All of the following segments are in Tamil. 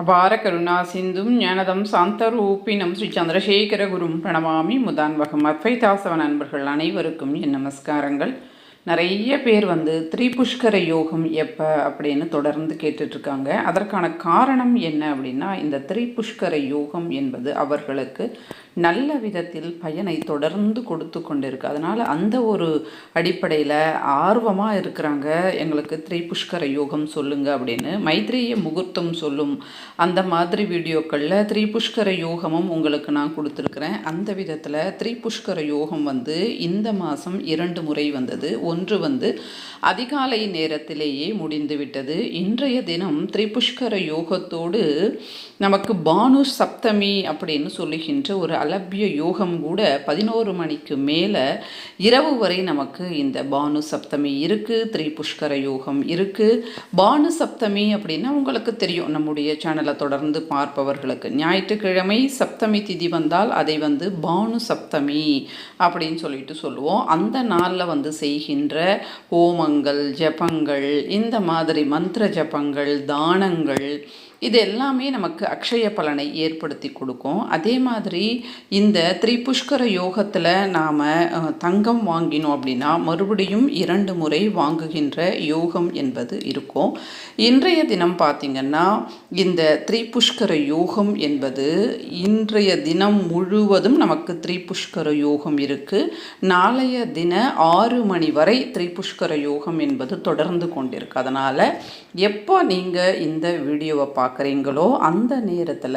அபார கருணா சிந்தும் ஞானதம் சாந்தரூபினம் ஸ்ரீ சந்திரசேகர குரும் பிரணமாமி முதான்வகம் அத்வைதாசவ நண்பர்கள் அனைவருக்கும் என் நமஸ்காரங்கள். நிறைய பேர் வந்து திரிபுஷ்கர யோகம் எப்போ அப்படின்னு தொடர்ந்து கேட்டுட்ருக்காங்க. அதற்கான காரணம் என்ன அப்படின்னா இந்த திரிபுஷ்கர யோகம் என்பது அவர்களுக்கு நல்ல விதத்தில் பயனை தொடர்ந்து கொடுத்து கொண்டிருக்கு. அதனால் அந்த ஒரு அடிப்படையில் ஆர்வமாக இருக்கிறாங்க. எங்களுக்கு திரிபுஷ்கர யோகம் சொல்லுங்கள் அப்படின்னு. மைத்ரேய முகூர்த்தம் சொல்லும் அந்த மாதிரி வீடியோக்களில் திரிபுஷ்கர யோகமும் உங்களுக்கு நான் கொடுத்துருக்குறேன். அந்த விதத்தில் திரிபுஷ்கர யோகம் வந்து இந்த மாதம் இரண்டு முறை வந்தது. ஒன்று வந்து அதிகாலை நேரத்திலேயே முடிந்துவிட்டது இன்றைய தினம் திரிபுஷ்கர யோகத்தோடு நமக்கு பானு சப்தமி அப்படின்னு சொல்லுகின்ற ஒரு அலபிய யோகம் கூட பதினோரு மணிக்கு மேலே இரவு வரை நமக்கு இந்த பானு சப்தமி இருக்குது திரிபுஷ்கர யோகம் இருக்குது பானு சப்தமி அப்படின்னா உங்களுக்கு தெரியும். நம்முடைய சேனலை தொடர்ந்து பார்ப்பவர்களுக்கு ஞாயிற்றுக்கிழமை சப்தமி திதி வந்தால் அதை வந்து பானு சப்தமி அப்படின்னு சொல்லிட்டு சொல்லுவோம். அந்த நாளில் வந்து செய்கின்ற ஹோமங்கள் ஜபங்கள் இந்த மாதிரி மந்திர ஜபங்கள் தானங்கள் இது எல்லாமே நமக்கு அக்ஷய பலனை ஏற்படுத்தி கொடுக்கும். அதே மாதிரி இந்த திரிபுஷ்கர யோகத்தில் நாம் தங்கம் வாங்கினோம் அப்படின்னா மறுபடியும் இரண்டு முறை வாங்குகின்ற யோகம் என்பது இருக்கும். இன்றைய தினம் பார்த்திங்கன்னா இந்த திரிபுஷ்கர யோகம் என்பது இன்றைய தினம் முழுவதும் நமக்கு திரிபுஷ்கர யோகம் இருக்குது நாளைய தின ஆறு மணி வரை திரிபுஷ்கர யோகம் என்பது தொடர்ந்து கொண்டிருக்கு. அதனால் எப்போ நீங்கள் இந்த வீடியோவை பார்க்குறீங்களோ அந்த நேரத்தில்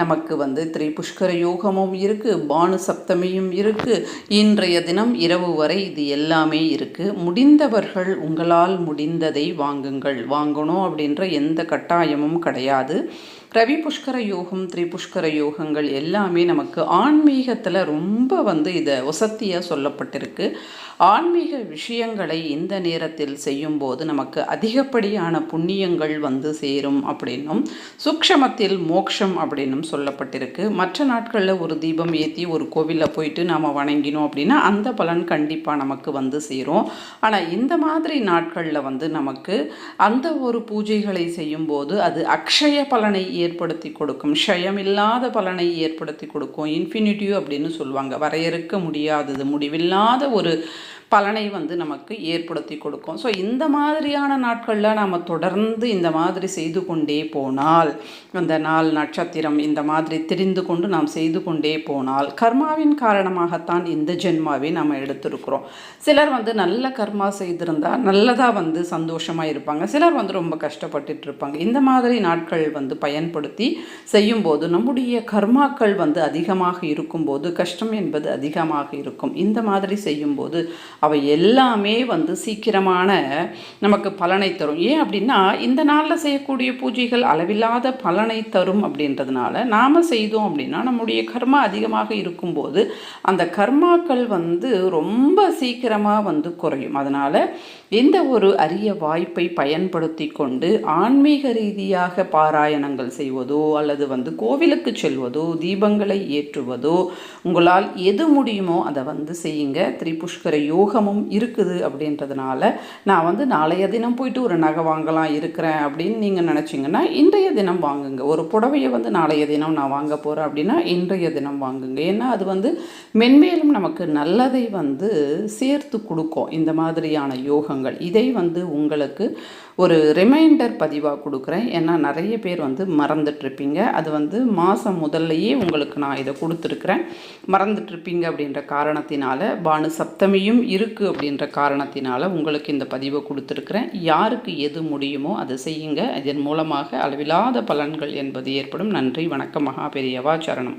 நமக்கு வந்து திரிபுஷ்கர யோகமும் இருக்குது பானு சப்தமியும் இருக்குது இன்றைய தினம் இரவு வரை இது எல்லாமே இருக்குது முடிந்தவர்கள் உங்களால் முடிந்ததை வாங்குங்கள். வாங்கணும் அப்படின்ற எந்த கட்டாயமும் கிடையாது. ரவி புஷ்கர யோகம் திரிபுஷ்கர யோகங்கள் எல்லாமே நமக்கு ஆன்மீகத்தில் ரொம்ப வந்து இதை வசத்தியாக சொல்லப்பட்டிருக்கு. ஆன்மீக விஷயங்களை இந்த நேரத்தில் செய்யும்போது நமக்கு அதிகப்படியான புண்ணியங்கள் வந்து சேரும் அப்படின்னும் சுக்ஷமத்தில் மோக்ஷம் அப்படின்னும் சொல்லப்பட்டிருக்கு. மற்ற நாட்களில் ஒரு தீபம் ஏற்றி ஒரு கோவிலில் போயிட்டு நாம் வணங்கினோம் அப்படின்னா அந்த பலன் கண்டிப்பாக நமக்கு வந்து சேரும். ஆனால் இந்த மாதிரி நாட்களில் வந்து நமக்கு அந்த ஒரு பூஜைகளை செய்யும்போது அது அக்ஷய பலனை ஏற்படுத்தி கொடுக்கும். க்ஷயம் இல்லாத பலனை ஏற்படுத்தி கொடுக்கும். இன்ஃபினிட்டிவ் அப்படின்னு சொல்லுவாங்க. வரையறுக்க முடியாதது முடிவில்லாத ஒரு பலனை வந்து நமக்கு ஏற்படுத்தி கொடுக்கும். ஸோ இந்த மாதிரியான நாட்களில் நாம் தொடர்ந்து இந்த மாதிரி செய்து கொண்டே போனால் அந்த நாள் நட்சத்திரம் இந்த மாதிரி தெரிந்து கொண்டு நாம் செய்து கொண்டே போனால் கர்மாவின் காரணமாகத்தான் இந்த ஜென்மாவை நம்ம எடுத்திருக்கிறோம். சிலர் வந்து நல்ல கர்மா செய்திருந்தால் நல்லதாக வந்து சந்தோஷமாக இருப்பாங்க. சிலர் வந்து ரொம்ப கஷ்டப்பட்டுட்டு இருப்பாங்க. இந்த மாதிரி நாட்கள் வந்து பயன்படுத்தி செய்யும்போது நம்முடைய கர்மாக்கள் வந்து அதிகமாக இருக்கும்போது கஷ்டம் என்பது அதிகமாக இருக்கும். இந்த மாதிரி செய்யும்போது அவை எல்லாமே வந்து சீக்கிரமான நமக்கு பலனை தரும். ஏன் அப்படின்னா இந்த நாளில் செய்யக்கூடிய பூஜைகள் அளவில்லாத பலனை தரும் அப்படின்றதுனால நாம் செய்தோம் அப்படின்னா நம்முடைய கர்மா அதிகமாக இருக்கும்போது அந்த கர்மாக்கள் வந்து ரொம்ப சீக்கிரமாக வந்து குறையும். அதனால் இந்த ஒரு அரிய வாய்ப்பை பயன்படுத்தி கொண்டு ஆன்மீக ரீதியாக பாராயணங்கள் செய்வதோ அல்லது வந்து கோவிலுக்கு செல்வதோ தீபங்களை ஏற்றுவதோ உங்களால் எது முடியுமோ அதை வந்து செய்யுங்க. திரிபுஷ்கர யோக யோகமும் இருக்குது அப்படின்றதுனால நான் வந்து நாளைய தினம் போயிட்டு ஒரு நகை வாங்கலாம் இருக்கிறேன் அப்படின்னு நீங்கள் நினச்சிங்கன்னா இன்றைய தினம் வாங்குங்க. ஒரு புடவையை வந்து நாளைய தினம் நான் வாங்க போகிறேன் அப்படின்னா இன்றைய தினம் வாங்குங்க. ஏன்னா அது வந்து மென்மேலும் நமக்கு நல்லதை வந்து சேர்த்து கொடுக்கும். இந்த மாதிரியான யோகங்கள். இதை வந்து உங்களுக்கு ஒரு ரிமைண்டர் பதிவாக கொடுக்குறேன். ஏன்னா நிறைய பேர் வந்து மறந்துட்டுருப்பீங்க அது வந்து மாதம் முதல்லையே உங்களுக்கு நான் இதை கொடுத்துருக்குறேன். மறந்துட்டுருப்பீங்க அப்படின்ற காரணத்தினால பானு சப்தமியும் இருக்குது அப்படின்ற காரணத்தினால் உங்களுக்கு இந்த பதிவை கொடுத்துருக்குறேன். யாருக்கு எது முடியுமோ அதை செய்யுங்க. இதன் மூலமாக அளவில்லாத பலன்கள் என்பது ஏற்படும். நன்றி வணக்கம் மகா பெரியவா சரணம்.